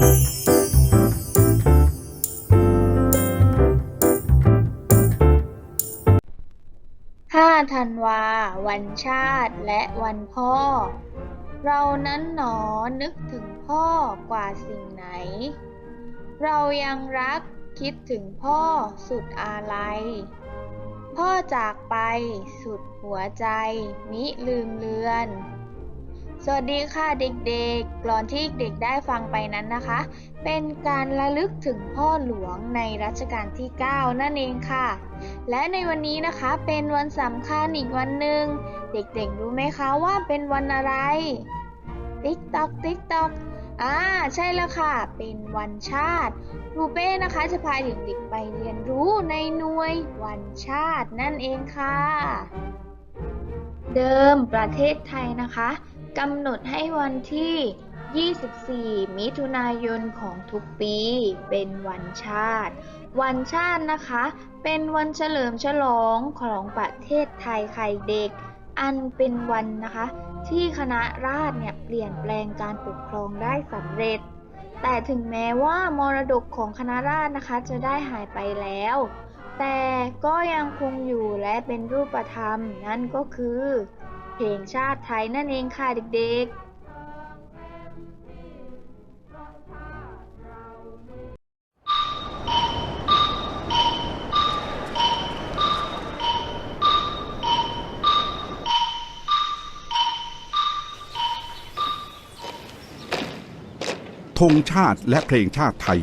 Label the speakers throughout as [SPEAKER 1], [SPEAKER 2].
[SPEAKER 1] 5ธันวา วันชาติและวันพ่อ เรานั้นหนอนึกถึงพ่อกว่าสิ่งไหน เรายังรักคิดถึงพ่อสุดอาลัย พ่อจากไปสุดหัวใจมิลืมเลือน สวัสดีค่ะเด็กๆกลอนที่เด็กได้ฟังไปนั้นนะคะ เป็นการระลึกถึงพ่อหลวงในรัชกาลที่ 9 นั่นเองค่ะ และในวันนี้นะคะเป็นวันสำคัญอีกวันหนึ่ง เด็กๆรู้ไหมคะว่าเป็นวันอะไร ติ๊กตอกติ๊กตอกอ่าใช่แล้วค่ะ เป็นวันชาติครูเป้นะคะจะพาเด็กๆไปเรียนรู้ในหน่วยวันชาตินั่นเองค่ะ เดิมประเทศไทยนะคะ กำหนดให้วันที่ 24 มิถุนายนของทุกปี เป็นวันชาติ วันชาตินะคะ เป็นวันเฉลิมฉลองของประเทศไทยไข่เด็ก อันเป็นวันนะคะ ที่คณะราษฎรเนี่ยเปลี่ยนแปลงการปกครองได้สำเร็จ แต่ถึงแม้ว่ามรดกของคณะราษฎรนะคะจะได้หายไปแล้ว แต่ก็ยังคงอยู่และเป็นรูปธรรมนั่นก็คือ เพลงชาติไทยนั่นเองค่ะเด็กๆ
[SPEAKER 2] ธงชาติและเพลงชาติไทย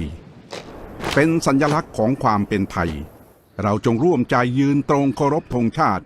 [SPEAKER 2] เป็นสัญลักษณ์ของความเป็นไทย เราจงร่วมใจยืนตรงเคารพธงชาติ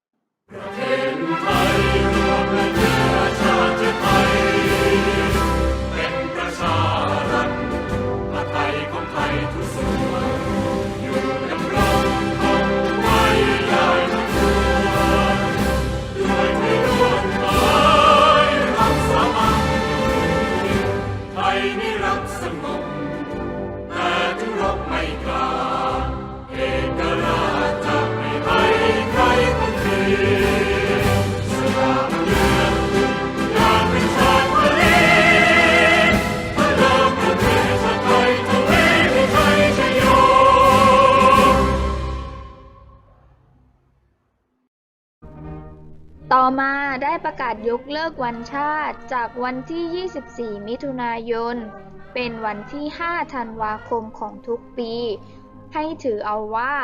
[SPEAKER 3] ต่อมาได้
[SPEAKER 1] ประกาศยกเลิกวันชาติจากวันที่ 24 มิถุนายน เป็นวันที่ 5 ธันวาคมของทุกปี ให้ถือเอาว่า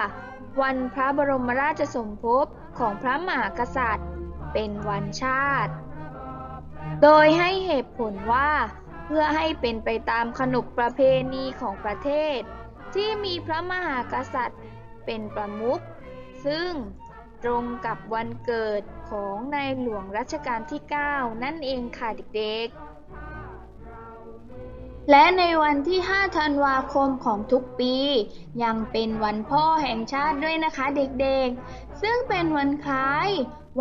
[SPEAKER 1] วันพระบรมราชสมภพของพระมหากษัตริย์ เป็นวันชาติ โดยให้เหตุผลว่าเพื่อให้เป็นไปตามขนบประเพณีของประเทศ ที่มีพระมหากษัตริย์เป็นประมุขซึ่งตรงกับวันเกิด ของในหลวงรัชกาลที่ 9 นั่นเองค่ะเด็กๆ และในวันที่ 5 ธันวาคมของทุกปี ยังเป็นวันพ่อแห่งชาติด้วยนะคะเด็กๆ ซึ่งเป็นวันคล้าย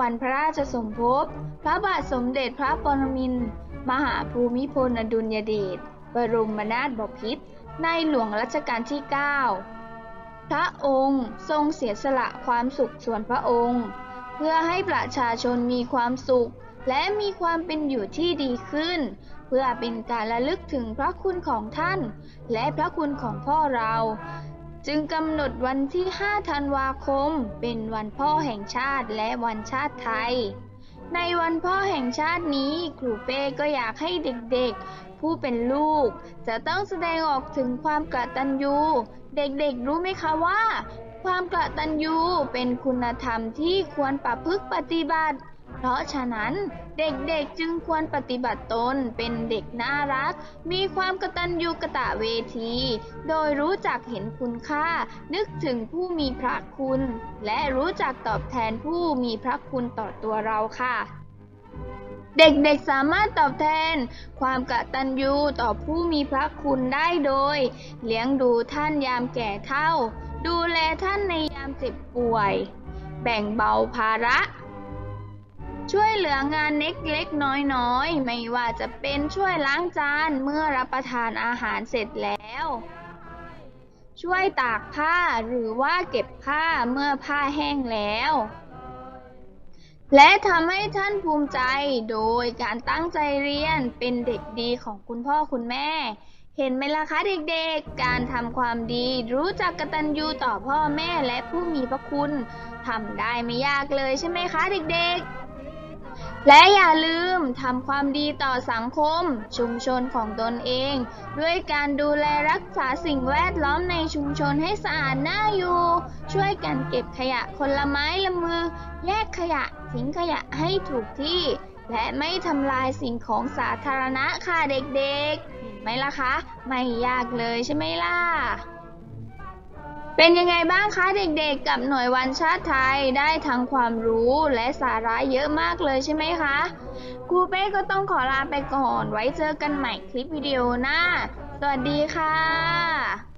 [SPEAKER 1] วันพระราชสมภพ พระบาทสมเด็จพระปรมินทรมหาภูมิพลอดุลยเดชบรมนาถบพิตรในหลวงรัชกาลที่ 9 พระองค์ทรงเสียสละความสุขส่วนพระองค์ เพื่อให้ประชาชนมีความสุข และมีความเป็นอยู่ที่ดีขึ้น เพื่อเป็นการระลึกถึงพระคุณของท่าน และพระคุณของพ่อเรา จึงกำหนดวันที่ 5 ธันวาคม เป็นวันพ่อแห่งชาติและวันชาติไทย ในวันพ่อแห่งชาตินี้ ครูเป้ก็อยากให้เด็กๆ ผู้เป็นลูก จะต้องแสดงออกถึงความกตัญญูเด็กๆ รู้ไหมคะว่า ความกระตัญญูเป็นคุณธรรมที่ควรประพฤติปฏิบัติ เพราะฉะนั้นเด็กๆจึงควรปฏิบัติตนเป็นเด็กน่ารัก มีความกตัญญูกะตะเวที โดยรู้จักเห็นคุณค่า นึกถึงผู้มีพระคุณ และรู้จักตอบแทนผู้มีพระคุณต่อตัวเราค่ะ เด็กๆสามารถตอบแทน ความกตัญญูต่อผู้มีพระคุณได้โดย เลี้ยงดูท่านยามแก่เฒ่า ดูแลท่านในยามเจ็บป่วย แบ่งเบาภาระ ช่วยเหลืองานเล็กๆน้อยๆ ไม่ว่าจะเป็นช่วยล้างจานเมื่อรับประทานอาหารเสร็จแล้ว ช่วยตากผ้าหรือว่าเก็บผ้าเมื่อผ้าแห้งแล้ว และทำให้ท่านภูมิใจโดยการตั้งใจเรียนเป็นเด็กดีของคุณพ่อคุณแม่ เห็นไหมล่ะคะเด็กๆ การทำความดีรู้จักกตัญญูต่อพ่อแม่และผู้มีพระคุณทำได้ไม่ยากเลยใช่ไหมคะเด็กๆ และอย่าลืมทำความดีต่อสังคม ชุมชนของตนเอง ด้วยการดูแลรักษาสิ่งแวดล้อมในชุมชนให้สะอาดน่าอยู่ ช่วยกันเก็บขยะคนละไม้ละมือ แยกขยะทิ้งขยะให้ถูกที่ และไม่ทำลายสิ่งของสาธารณะค่ะเด็กๆ ไหมล่ะคะ ไม่ยากเลยใช่ไหมล่ะ เป็นยังไงบ้างคะเด็กๆ กับหน่วยวันชาติไทยได้ทั้งความรู้และสาระเยอะมากเลยใช่ไหมคะครูเป้ก็ต้องขอลาไปก่อน ไว้เจอกันใหม่คลิปวิดีโอหน้า สวัสดีค่ะ